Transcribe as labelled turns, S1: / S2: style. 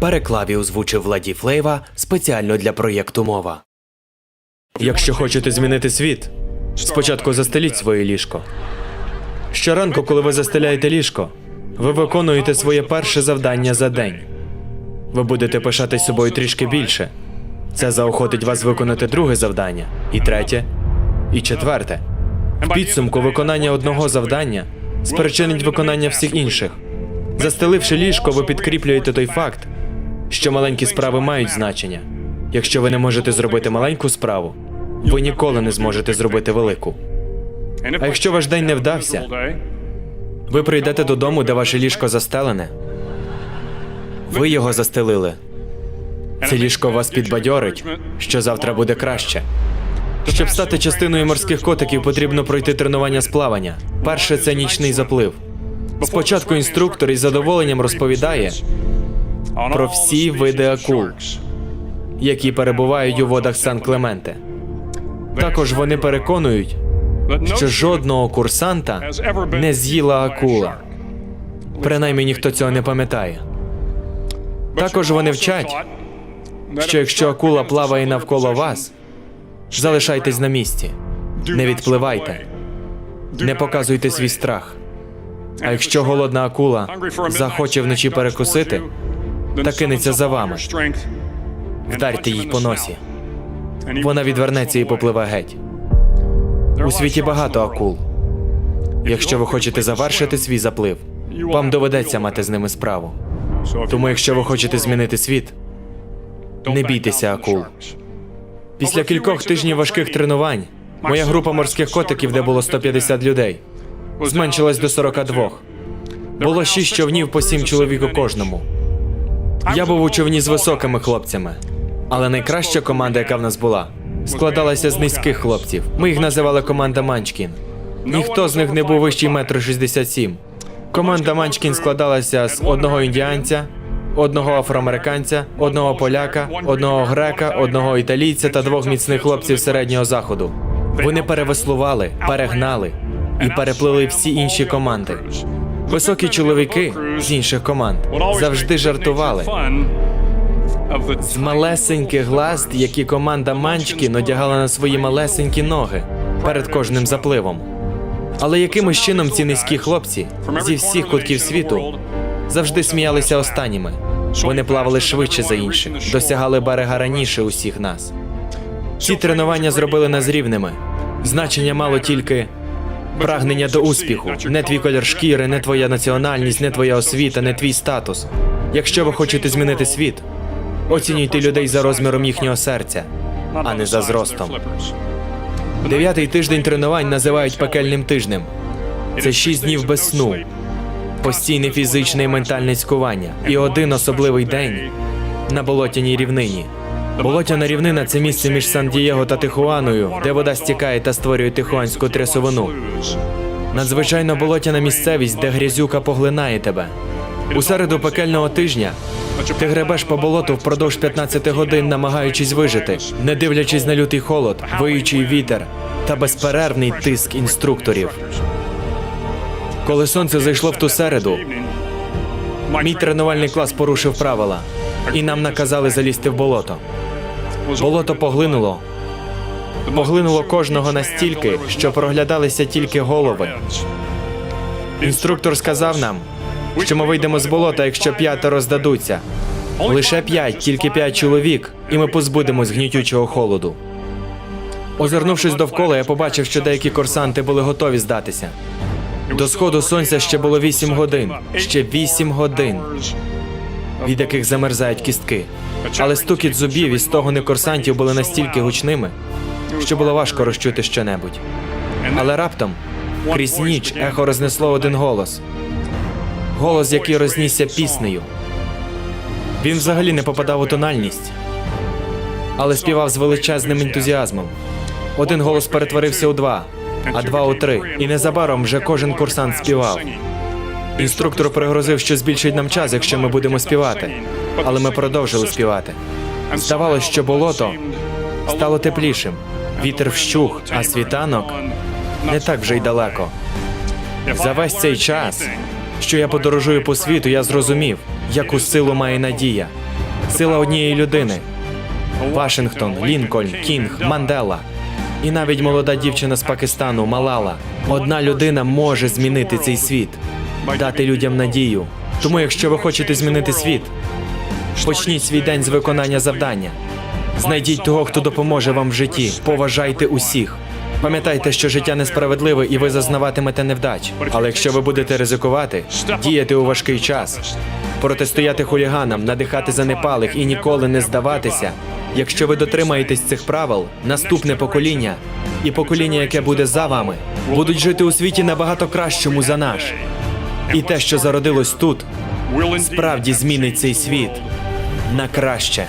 S1: Переклав і озвучив Владі Флейва спеціально для проєкту мова. Якщо хочете змінити світ, спочатку застеліть своє ліжко. Щоранку, коли ви застеляєте ліжко, ви виконуєте своє перше завдання за день. Ви будете пишатись собою трішки більше. Це заохотить вас виконати друге завдання, і третє, і четверте. В підсумку виконання одного завдання спричинить виконання всіх інших. Застеливши ліжко, ви підкріплюєте той факт, що маленькі справи мають значення. Якщо ви не можете зробити маленьку справу, ви ніколи не зможете зробити велику.
S2: А якщо ваш день не вдався,
S1: Ви прийдете додому, де ваше ліжко застелене. Ви його застелили. Це ліжко вас підбадьорить, що завтра буде краще. Щоб стати частиною морських котиків, потрібно пройти тренування з плавання. Перше це нічний заплив. Спочатку інструктор із задоволенням розповідає,
S2: про всі види акул.
S1: які перебувають у водах Сан Клементе. Також вони переконують, що жодного курсанта не з'їла акула. Принаймні ніхто цього не пам'ятає.
S2: Також вони вчать,
S1: Що якщо акула плаває навколо вас, залишайтесь на місці, не відпливайте, не показуйте свій страх. А якщо голодна акула захоче вночі перекусити,
S2: та кинеться за вами.
S1: вдарте їй по носі. Вона відвернеться і попливе геть. У світі багато акул. Якщо ви хочете завершити свій заплив, вам доведеться мати з ними справу. Тому, якщо ви хочете змінити світ,
S2: не бійтеся акул.
S1: після кількох тижнів важких тренувань, моя група морських котиків, де було 150 людей, зменшилась до 42. Було шість човнів по сім чоловік у кожному. Я був у човні з високими хлопцями, але найкраща команда, яка в нас була, складалася з низьких хлопців. Ми їх називали команда Манчкін. Ніхто з них не був вищий метр 67. Команда Манчкін складалася з одного індіанця, одного афроамериканця, одного поляка, одного грека, одного італійця та двох міцних хлопців середнього заходу. Вони перевеслували, перегнали і переплили всі інші команди. Високі чоловіки з інших команд завжди жартували з малесеньких глазд, які команда Манчкін одягала на свої малесенькі ноги перед кожним запливом. Але якимось чином ці низькі хлопці зі всіх кутків світу завжди сміялися останніми. Вони плавали швидше за інших, досягали берега раніше усіх нас. Ці тренування зробили нас рівними. Значення мало тільки прагнення до успіху, не твій колір шкіри, не твоя національність, не твоя освіта, не твій статус. Якщо ви хочете змінити світ, оцінюйте людей за розміром їхнього серця, а не за зростом. Дев'ятий тиждень тренувань називають пекельним тижнем. Це шість днів без сну, постійне фізичне і ментальне цькування і один особливий день на болотяній рівнині. Болотяна рівнина це місце між Сан-Дієго та Тихуаною, де вода стікає та створює тихуанську трясовину. Надзвичайно болотяна місцевість, де грязюка поглинає тебе. У середу пекельного тижня ти гребеш по болоту впродовж 15 годин, намагаючись вижити, не дивлячись на лютий холод, виючий вітер та безперервний тиск інструкторів. Коли сонце зайшло в ту середу, мій тренувальний клас порушив правила, і нам наказали залізти в болото. Болото поглинуло, поглинуло кожного настільки, що проглядалися тільки голови. Інструктор сказав нам, що ми вийдемо з болота, якщо п'ятеро здадуться. Лише п'ять, тільки п'ять чоловік, і ми позбудемось гнітючого холоду. Озирнувшись довкола, я побачив, що деякі курсанти були готові здатися. До сходу сонця ще було вісім годин, ще вісім годин, від яких замерзають кістки. Але стукіт зубів із стогони курсантів були настільки гучними, що було важко розчути щонебудь. Але раптом крізь ніч ехо рознесло один голос. Голос, який рознісся піснею. Він взагалі не попадав у тональність, але співав з величезним ентузіазмом. Один голос перетворився у два, а два у три. І незабаром вже кожен курсант співав. Інструктор пригрозив, що збільшить нам час, якщо ми будемо співати. Але ми продовжили співати. Здавалось, що болото стало теплішим. Вітер вщух, а світанок не так вже й далеко. За весь цей час, що я подорожую по світу, я зрозумів, яку силу має надія. Сила однієї людини. Вашингтон, Лінкольн, Кінг, Мандела. І навіть молода дівчина з Пакистану Малала. Одна людина може змінити цей світ, дати людям надію. Тому, якщо ви хочете змінити світ, почніть свій день з виконання завдання. Знайдіть того, хто допоможе вам в житті. Поважайте усіх. Пам'ятайте, що життя несправедливе і ви зазнаватимете невдач. Але якщо ви будете ризикувати, діяти у важкий час, протистояти хуліганам, надихати занепалих і ніколи не здаватися. Якщо ви дотримаєтесь цих правил, наступне покоління і покоління, яке буде за вами, будуть жити у світі набагато кращому за наш. І те, що зародилось тут, справді змінить цей світ на краще.